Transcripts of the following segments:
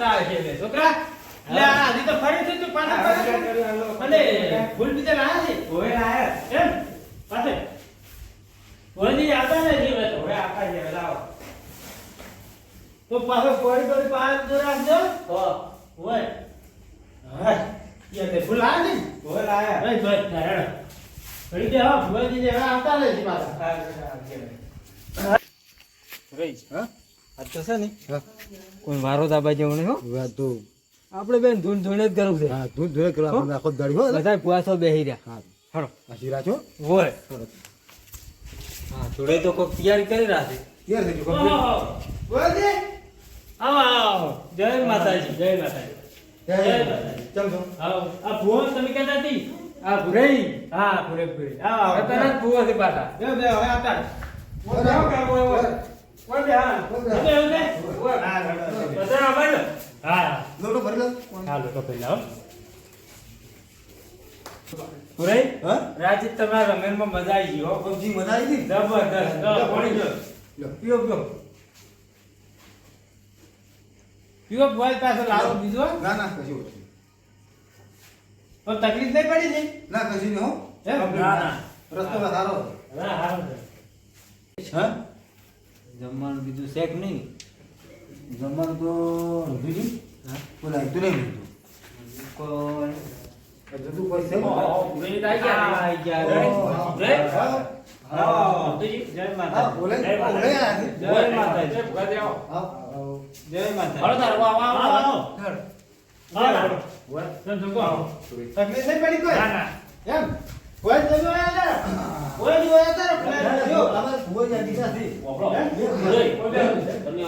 ભૂલા હશે બે. છોકરા લે આ તો ફરી તું પાછા પાછા. અને ફૂલ બીજા લાયા છે. ઓય આયા એમ પાસે ઓળજી આવતા ને જીવે તો. લાવો. તો પાછો રાખજો તો હા. યાર તે ફૂલ ને? ઓય લાયા. નહીં જોઈ નારાયણ. ઘડી દે હા ભુવાજી જે આવતા ને જી પાછા રહી હા? આ તો છે ને. કોઈ વારો દાબા જેવું નહીં હો. વાત તો. આપણે બેન ધૂન ધૂન જ કરવું છે. હા ધોળે કરવા. આપણને આખો દાડી હો. બધા પુવાસો બેહી રહ્યા. હા. હળો શીરા હોય. હા. જોડે તો કોક તૈયારી કરી રાખે થઈ ગયું આવો આવો. જય માતાજી જય માતાજી. જય માતાજી. ચમ છો આવો. આ ભુવન તમે કહેતા હતી આ ભુરાઈ. હા પૂરે પૂરે આવો આવો. તરત ભૂવો છે પાછા. બે બે હવે આવતા રહે. તમારા જાઓ કાં, ઓય, ઓય. ઓય બે હા. હવે હવે ઓય. હા હા. બધા આભાર ને? હા લોટો ભરી લો હા. લોકો પહેલા હો? ભુરાઈ હા રાજે તમારા રમેનમાં મજા આવી ગઈ પબજી મજા આવી ગઈ? જબરદસ્ત. પીઓ. પીઓ. પીઓ બોલ પાસે લાવો બીજો. ના ના કશું પણ તકલીફ નહીં પડી ને? ના કશું નહીં હો. ના, ના. રસ્તો સારો ના સારો છે. હા? જમવાનું બીજું શેક નહીં. જમવાનું તો બીજું હા? બોલા તું નહીં લીધું. કોઈ જય બોલે છે. જય માતા. તકલીફ નહીં પડી કોઈ? ના, ના. એમ? કોઈ કોઈ જો. દીકરા છે. તમે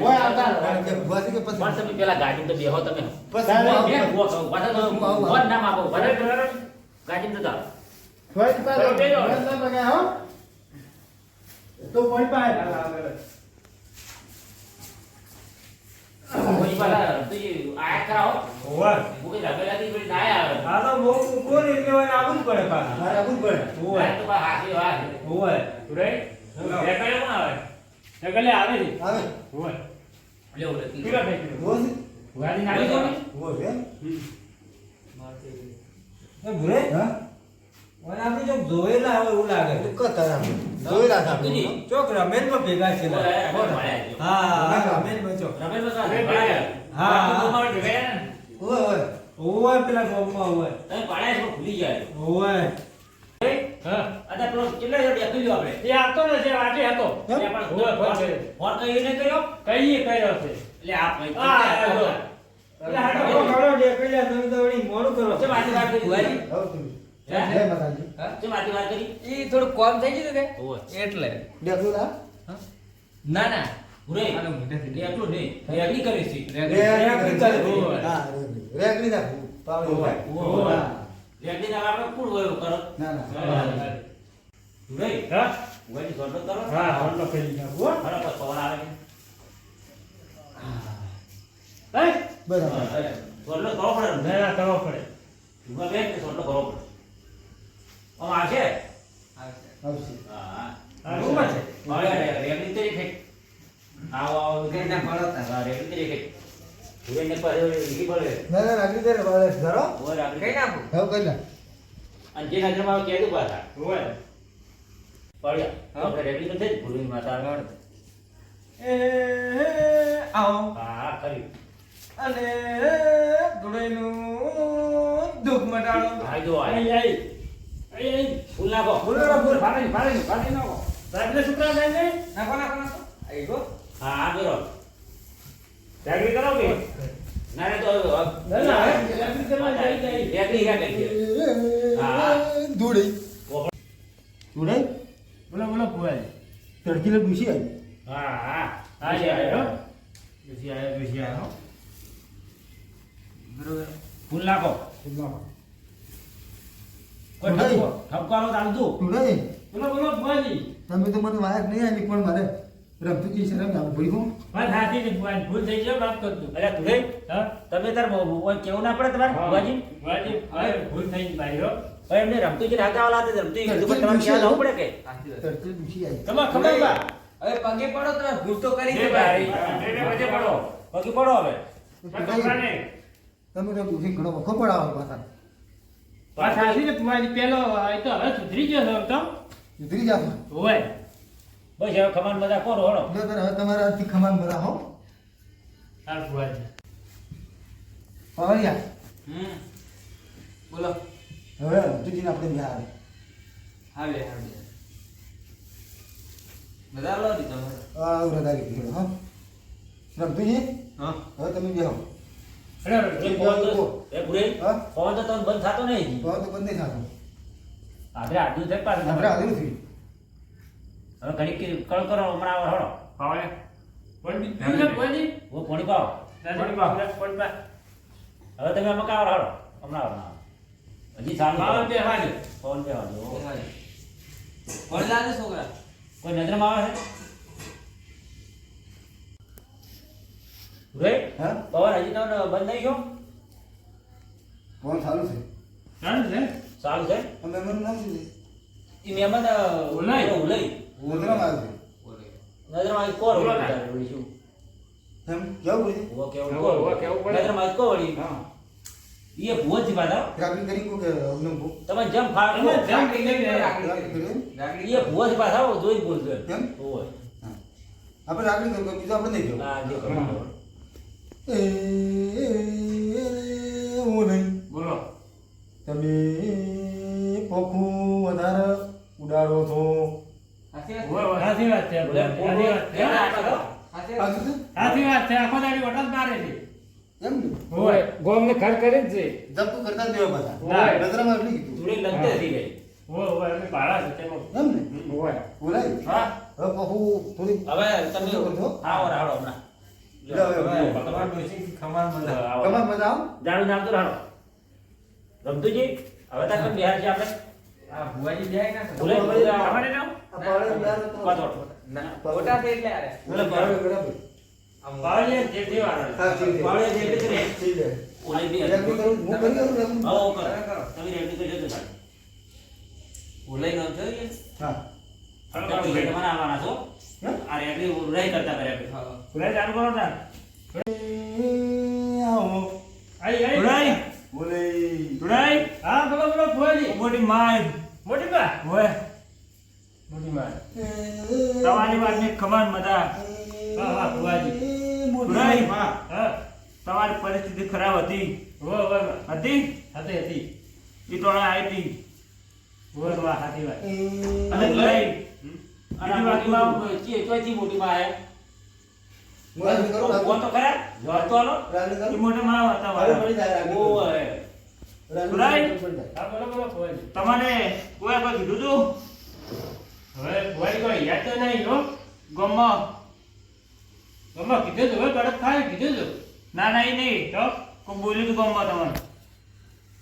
કોઈ આવતા કારણ નથી. કે ભુવાજી કે પછી? પણ તમે પેલા ગાડી તો બેહો તમે. પછી બે ઊભો થો. પાછા તો હું આવું. વન ના ગાડી તો જાઓ. ના બન્યા, હો? તો કોઈ કરાવો લગેલા થી થોડી ના આવે આ તો બહુ કોણ એટલે હોય આવું જ પડે પાછું. મારે આવું જ પડે તો બા હાથી વાત ઓય. સુરેશ, ઢેકણે કોણ આવે? ઢેકણે આવે છે. આવે. લે ઓલે પીલો. ભુવાજી ગાડી નાખી દો ને. એમ? એ હા ઓય આપણે જો જોયેલા હોય એવું લાગે. ચોક રમેશમાં ભેગા છે. હા હા રમેશમાં ચોક. રમેશ બકા રમેશ પાડ્યા હા. બાકી તો મારે ભેગા ને. ઓય ઓય ઓય પેલા ગામમાં ઓય તમે પાડ્યા છો ભૂલી જાય ઓય હા. અત્યારે પેલો કેટલા જણ એકલી આપણે? એ આવતો ને જે વાટે હતો. એટલે પણ ફોન કર્યો. કરીને કર્યો કર્યો? છે. એટલે આ ભાઈ હા, એટલે હાડો. ઓ કાળો ડેકડિયા તમે તો મોડું કરો. છે વાત વાત કરી ઈ થોડું કોમ થઈ ગયું કે? એટલે. દેખલું ના ના ના. ભુરે આનો મોઢેથી એ એટલું નહીં. રેગડી કરી છે. કરે. કરે. હા ના આપણે કોણ હોય. એવું કરો. ના ના. ભુરે હા? કરો. હા, હોલ્ડો કરી નાખું, હો. બરાબર પવન આવે હે? બરાબર. સોટલો કરવો પડે. ને ના, કરવો પડે. ભૂગા બેન કે સોટલો કરવો પડે આમ આવશે આવશે હા હા હા, બહુ છે. હવે રેગડી તો એક આવો આવો કઈ ના પડો તાર. હા રેગડી તો એક ને પર ઈ પડે. ના ના રાગડી દે રે બાળક ધરો. ઓય રાગડી કઈ નાખું? હવે કઈ ના અને જે નજરમાં આવે કહેતું પાછા હોય. પડ્યા. આપણે રેગડી તો થઈ ભૂરી માતા એ આવો. હા હા કરી અને ધૂળેનું દુઃખ મટાડો. આઈ જો આઈ. અહીં, અહીં. ફૂલ નાખો. ફૂલ નાખો, ફૂલ. ફાડી, ફાડી, ફાડી નાખો. સાહેબને છોકરા જાય ને? નાખો નાખો નાખો. આઈ ગો હા હા જાગરી કરો કે? ના ના તો ના, ના, જાગરી કરવા જાય, જાય. રેગડી હેઠ કરી હા. ધૂળી ધૂળી બોલો, બોલો, ભુવાજી. તડકી લે ડૂસી આવી હા, હા. હા, છે, આવ્યો. ડૂસી આવ્યો, ડૂસી આવ્યો. બરોબર ફૂલ નાખો કોઈ નહીં. ઠપકો ઠપકારો ચાલતું બોલો, બોલો, ભુવાજી. તમે તો મને વાયક નહીં આવી પણ મારે રમતુજી છે રમી આવું ભૂલી ગયું વાત સાચી છે, ભૂલ થઈ ગયો માફ કરજો. અરે તું રે તમે તાર ઓય કેવું ના પડે તમારે હા. ભુવાજી? ભુવાજી, હવે ભૂલ થઈ ગઈ ભાઈ હો. હવે એમને રમતુજી રાજા વાળા હતા રમતુજી કીધું પણ તમારે ખ્યાલ આવવું પડે કે? આશીર્વાદ તડકી આવી તમારે ખબર બા? હવે પગે પડો તમે ભૂલ તો કરી દે ભાઈ. એટલે પડો. પગે પડો હવે. તમે તો બુદ્ધિ ઘણો વખો પડાવો પાછા. પાછા આવીને તમારી પેલો એ તો હવે સુધરી ગયો છે તો. સુધરી જાવ હોય. બસ હવે ખમાન મજા કરો હળો. જો હવે તમારા હાથથી ખમાન બધા હો. હાલ ફુવાજી પાવરિયા. હમ. બોલો. હવે તુજીને આપણે બિહાર આવે. આવે આવે. બધા લો દીધો આ ઉરદારી કીધું હો. રમતુજી હા. હવે તમે બેહો અરે ફોન તો એ ભૂરે હા? પવન તો તને બંધ થતો નહીં ફોન તો બંધ નહીં થતો. આજે આજુ છે પાછું આપણે આવેલું થયું. હવે ઘડી કી કળ કરો હમણાં આવો હળો શું છે ભુવાજી ઓ પોણી પાવ દાદી બા પંડિત હવે તમે આમાં કાવ હળો? હમણાં આવો હજી ચાલુ પાવલે કરો. બે હાલે પવન બે. ઓ. કોણ લાગે છોકરા? કોઈ નજરમાં આવે છે? રે હા? પવન હજી તમને બંધ નહીં ગયો ફોન સારું છે. ચાલુ છે? ચાલુ છે? મેમન નામ છે. એ મેમન ઓલાઈ પેલો નજરામ આવે બોલે. નજરમાં આવી વળી શું? એમ? કેવું પડે? ઊભો કેવું ઊભો, કેવું પડે. કોર વળી. હા. કો કે કો કે રાગડી કરી ગાડી એ ભૂવો જ પાછા જોઈ જ બોલજો હા. આપણે રાગડી કરી બીજું આપણે નહીં જો જે કરો. એ સાચી વાત છે સાચી વાત છે? સાચી વાત છે. આખો દાડી વટલ મારે છે. એમ ને? ખર કરે જ છે. જપતું કરતા દેવા પાછા. હોય. નજરામાં એટલી કીધું. જોડે લગતે હતી ગઈ. હોય હોય. અમે ભાડા છે તેમાં. એમ ને? હોય. બોલાય. હા. હવે પોખું થોડી હવે તમે હમણાં. મજા આવો. જાડું નામ તો હાલો. રમતુજી, હવે તાર બિહાર છે આપણે? આ ભુવાજી જાય ના ભૂલે, ભૂલે. ના છે એટલે આરે પાવડે બરાબર. આમ બાવળીએ જે જે વાળા. હા, ઠીક જે એટલે ઠીક છે. ઓલી બી રેગડી કરું, હું કરી. કરો. તમે રેડી કરજો તો સારું. ભૂલાઈ જોઈએ હા. તમે ભેટ મને આવવાના છો. આ રેડી કરતા કર્યા કરે. હા. આવો. આઈ, આઈ. ભૂલાઈ. બોલે. હા બોલો બોલો ફોજી મોટી માય મોટી મોટી માં તમારી વાતને ખબર મજા હા હા ભુવાજી. ભૂલાઈ. હા. તમારી પરિસ્થિતિ ખરાબ હતી. હતી? હતી હતી. એ તો આવી હતી હોય વાહ સાચી વાત. અને આ મોટીમાં ચી- ચોથી મોટીમાં આયા. કોણ તો ખરા? જોર તો હાલો. માં હતા. હા તમારે કોઈ કોઈ કીધું તું? હવે કોઈ કોઈ યાદ નહીં હો. ગમમાં ગમા કીધું તું હવે કડક થાય કીધું તું. ના ના એ નહીં તો કોઈ બોલ્યું તું ગમમાં તમારે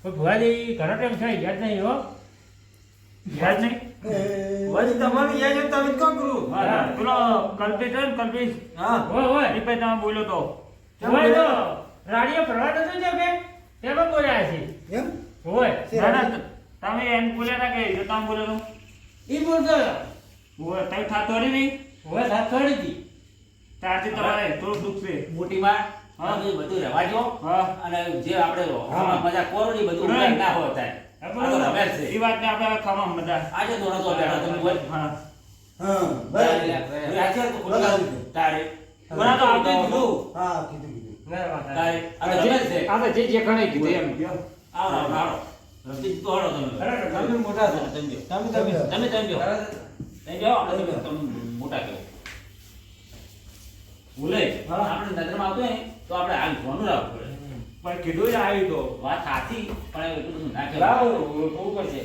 કોઈ ભુવાજી ઘણો ટાઈમ થાય યાદ નહીં હો. યાદ નહીં. ભુવાજી તમારું યાદ હોય તમે કોણ કરું હા. પેલો કલ્પેશ છે ને કલ્પેશ. હા. હોય હોય એ તમે બોલ્યો તો. રાડીઓ ફરવા નતો જો કે તેમાં બોલ્યા છે? એમ? હોય. ના ના તમે એમ બોલ્યા કે જો તમે બોલ્યો તો? ઈ બોલતો હોય તઈ થાતો હરી નહીં હોય થોડી હતી ત્યારથી તમારે થોડું દુખ છે. મોટીમાં હા. તમે બધું રહેવા જો હા. અને જે આપણે હા. મજા કરો ને બધું ના હોય થાય. એ વાત ને આપણે ખમા બધા આજે દોડો તો બેઠા તમે બોલ. હા. હા, બરાબર. તારે. બરાબર, આપણે કીધું. હા, કીધું, કીધું. ના વાત તારે. આ તો રમેલ છે. આ તો જે જે ઘણે કીધું એમ આવો, આવો, આવો. તો હળો તમે. તમે મોટા છો. તમે તમે, તમે. તમે તમે જો. તમે જો, આપણે તમે તમે મોટા કહેવો. ભૂલે. આપણે નજરમાં આવતું હોય તો આપણે હાલ ફોન રાખવું પડે. પણ કીધું જ આવ્યું તો વાત સાચી પણ એટલું બધું ના કહેવાય. બહુ કરશે.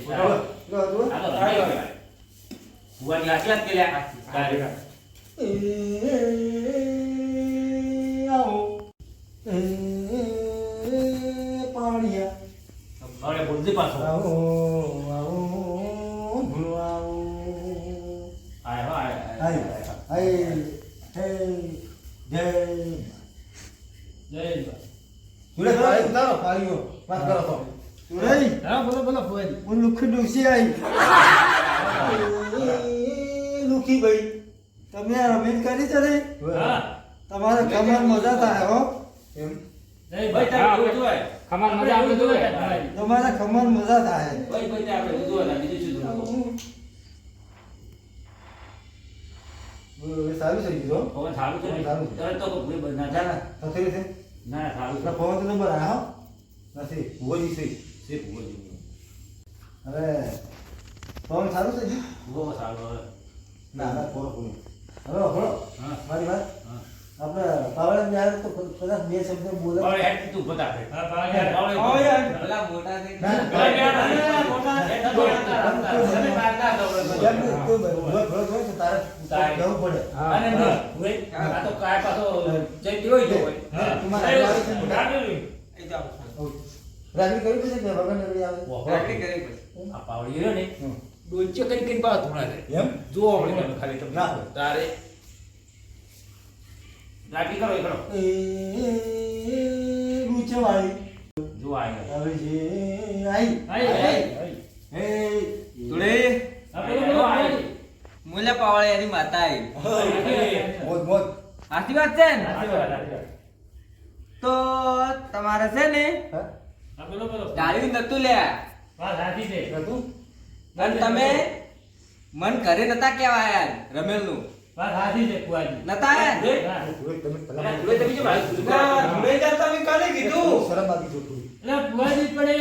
ભુવાની હાચી વાત કર્યા. હવે બોલજે પાછો. આવો, આવો, ભૂલો આવો. આય આય, આય, હે, જય. જય. સુરેશ, પાળી ઉતારો, પાળીઓ. વાત કરો તો. સુરેશ, હા બોલો બોલો ભુવાજી હું લુખી ડૂસી. એ લુખી ભાઈ તમે આ રમીત કરી છે ને હા તમારે કમર મજા થાય હો એમ મજા આપણે જોઈએ તમારે કમર મજા થાય ભાઈ ભાઈ આપણે જોવું બીજું શું સારું થઈ ગયું. પવન સારું છે સારું તરત તો ભૂલી બંધ ના થતી રહેશે. ના, ના, સારું છે. પવન તો નંબર આવ્યો નથી ભૂગોજી છે છે જેવું. પવન સારું છે જી ભૂગોળ સારું હવે. ના ના થોડો થોડો હવે હળો હા. મારી વાત હા. આપણે પાવડા તો કદાચ બે શબ્દ બોલે. તું. હા મોટા થઈ મોટા. બરાબર. કોઈ હોય તો તારે તારે. જવું પડે. અને નહીં, આ તો કાંઈ પાછો જઈ ગયો હોય હોય. હા. તમારે એ, આવે છે. ને? રાગી. રાગી કરી પછી કે વગર નગરી આવે? આ પાવડી રહ્યો ને. ડોલચે કરી કરીને પાછો ધોણા એમ? જુઓ આપણે ખાલી તમે ના. તારે રાગી કરો એ કરો એ રૂચવાળી જુઓ આ અહીંયા. હવે જે આઈ આઈ, આઈ. હે જોડે બોલો. પાવળે એની માતા આવી મોજ મોજ સાચી વાત છે ને. તો તમારે છે ને હા હા, બોલો, બોલો. ડાળ્યું નતું લે વાત સાચી છે. હતું અને તમે મન ઘરે નતા કેવા આયા રમેલનું વાત સાચી છે. નતા ને? તમે શરમ આવી જો એટલે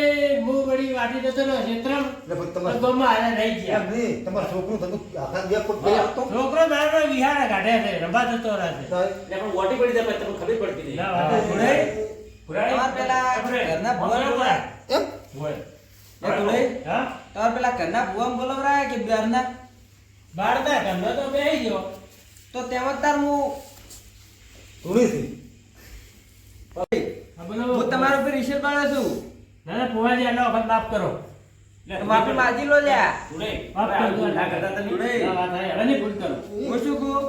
મું વાટી જતો રહ્યો, ક્ષેત્રમ. એટલે પછી તો તમારે ગામમાં રહી ગયા. એમ નહીં તમારા છોકરું થતું આખા બે ફૂટ બે હતો છોકરો મારો વિહારે કાઢે છે રંભા જતો રહે છે એટલે પણ વોટી પડી જાય પછી તમને ખબર પડતી નહીં. ના, વાત પેલા. ઘરના. એમ હોય. એ હા? પેલા ઘરના ભુવાને બોલાવરાયા કે બહારના ધંધો તો બે ગયો. તો તેમાં તાર હું થોડી થી હા, તમારા ઉપર ઈશ્વર પાડે છું ના, ના, ફુવાજી, આટલો વખત માફ કરો. માફી માગી લો લ્યા માફ હવે કરજો. ના કરતા તમે. વાત સાચી. હવે નહીં ભૂલ કરો. હું શું કહું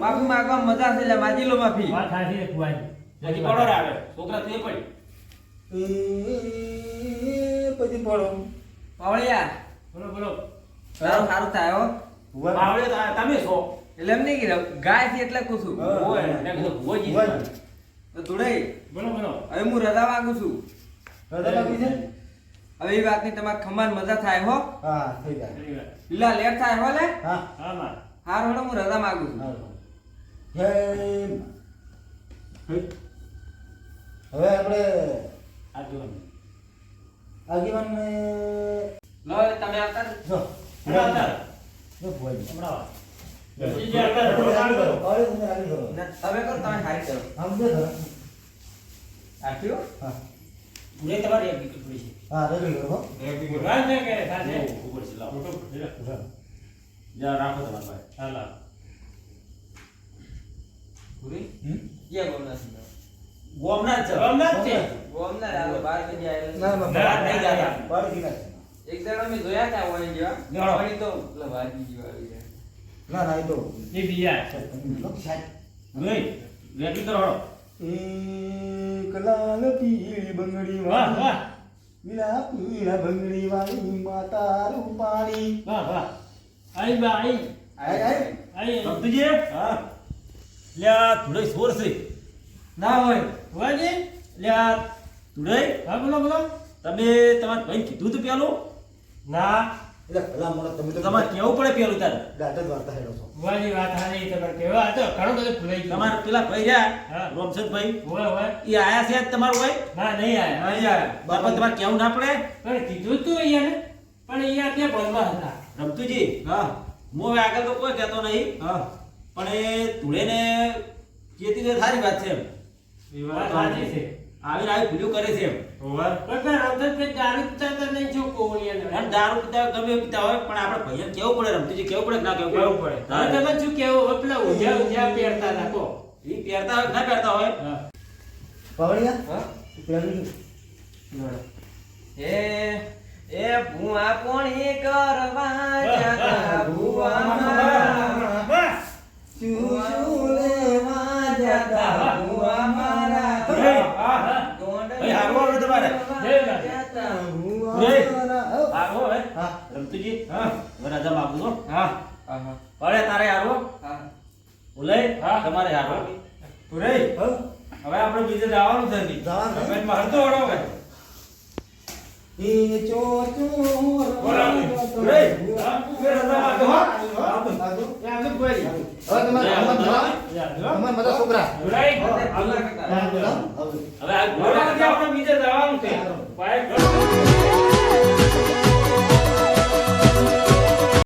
માફી. માંગવા મજા છે લ્યા માગી લો માફી વાત થાય છે, ફુવાજી. હજી પડો રે આવે. છોકરા તે એ પડી. પછી પડો પાવળિયા બોલો, બોલો. સારું સારું થાય હો પાવળિયા તો તમે છો. એટલે એમ નહીં કે ગાય છે એટલે કહું છું. તો જોડે બોલો, બોલો. હવે હું રજા માંગુ છું. રજા છે? હવે એ વાતની તમારે ખમાન મજા થાય હો. હા થઈ જાય. લેટ થાય હો લે. હા. હા, માં. હાર હોડો હું રજા માંગુ છું. હે. હવે આપણે આગેવાન આગેવાન લો તમે આવતા. જો આવતા. જો ભોજ હમણાં આવો. તમે બીજી કરો. તમે હારી કરો આમ જો ધરો. હા ધૂળે તમારી એક વિકેટ પડી છે. હા રેડી કરો હો. ભગવાન છે કે સાચે? ઉપર છે, લાવો. Photo photo. જા, રાખો તમારા પાસે. હાલો. પૂરી હમ? ક્યાં ગોમના છે ગોમના છે. રામનાથ છે. ગોમના રાલો બાર કદી આયેલા ના ના ના, નહીં નહીં જતા. જતા. બહાર ગીલા છે. એક દાડો મેં જોયા હતા વળી જેવા જાણો. તો પેલા જેવા આવી ના ના એ તો એ બીજા. નહીં, રેડી કરો હળો. એક લાલ પીળી બંગડી વાહ, વાહ. વાળી પીળા બંગડી વાળી માતા રૂપાણી વાહ, વાહ. આઈ બા, આઈ. આય, આય. આઈ. ભક્તજી? હા લ્યા ધૂળે સોર છે. ના હોય ફુવાજી? લે, આ ધૂળે, હા, બોલો, બોલો. તમે તમારા ભાઈને કીધું તું પેલું ના. એટલે ભલા તમે તો તમારે કેવું પડે પેલું તારે દાંત જ વાર્તા હેડો છો ફુવાજી વાત છે, પણ કેવા હતો? ઘણું બધું ભૂલાઈ ગયું. તમારા પેલા ભાઈ રહ્યા હા. ભાઈ હોય, હોય. એ આયા છે તમારું ભાઈ ના, નહીં આયા. અહીં આયા બાપા તમારે કેવું ના પડે પણ કીધું તું અહીંયાને. પણ અહીંયા ત્યાં ભણવા હતા. રમતુજી હા હું હવે આગળ તો કોઈ કહેતો નહીં હા પણ એ ધૂળેને કહેતી તો સારી વાત છે એમ વાત સાચી છે. આવીને આવી ભૂલ્યું કરે છે પણ દારૂ પીતા હતા નહીં જો કોઈ અહીંયાને. દારૂ પીતા ગમે એ પીતા હોય પણ આપણે ભાઈને કેવું પડે રમતુજી કેવું પડે ના કેવું કેવું પડે. હવે તમે શું કેવું? હોય પેલા ઉજા ઉજા પહેરતા હતા, એ પહેરતા હોય ના પહેરતા હોય? હા. પવળિયા હા. પેલું એ એ ભૂઆ પોણી કરવા જાતા? ભૂઆ મારા શું શું લેવા જતા ભુવા મારા એ, હા, હા. ગોંડલ ભાઈ, હારું આવડે તમારે? લેવા જતા ભુવા રે. મારા. હઉ. હારું હવે હા રમતુજી હવે રજા માગું છું હા હા પડે તારે હારું ઉલય હા. તમારે પુરાઈ હવે આપણે બીજે જવાનું છે. જવાનું? તમે છોકરા. હવે આ બોલાવવાથી આપણે બીજે જવાનું છે.